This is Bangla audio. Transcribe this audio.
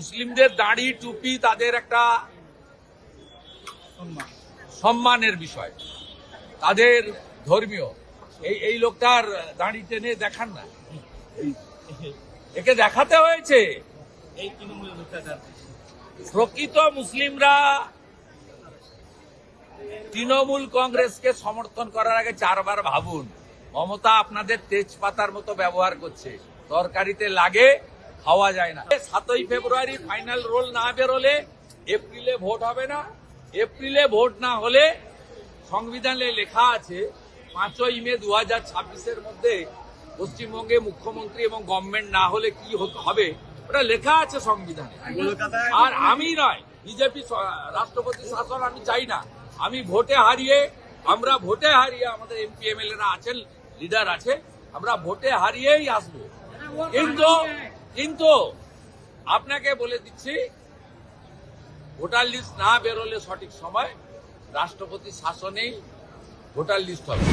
মুসলিমদের দাড়ি টুপি তাদের একটা সম্মানের বিষয়। তাদের ধর্মীয়। এই এই লোকটার দাড়ি টেনে দেখান না। একে দেখাতে হয়েছে। প্রকৃত মুসলিমরা তৃণমূল কংগ্রেসকে সমর্থন করার আগে চারবার ভাবুন মমতা আপনাদের তেজপাতার মতো ব্যবহার করছে। তরকারিতে লাগে খাওয়া যায় না। সাতই ফেব্রুয়ারি ফাইনাল রোল না বেরোলে এপ্রিলে ভোট হবে না। এপ্রিলে ভোট না হলে সংবিধানে লেখা আছে, পাঁচই মে দু হাজার ছাব্বিশের মধ্যে পশ্চিমবঙ্গে মুখ্যমন্ত্রী এবং গভর্নমেন্ট না হলে কি হবে? ওটা লেখা আছে সংবিধানে। আর আমি নয় বিজেপি রাষ্ট্রপতি শাসন আমি চাই না। আমি ভোটে হারিয়ে, আমরা ভোটে হারিয়ে আমাদের এমপি এমএলএ রা আছেন লিডার আছে, আমরা ভোটে হারিয়েই আসব। কিন্তু কিন্তু আপনাকে বলে দিচ্ছি, ভোটার লিস্ট না বেরোলে সঠিক সময় রাষ্ট্রপতি শাসনেই ভোটার লিস্ট হবে।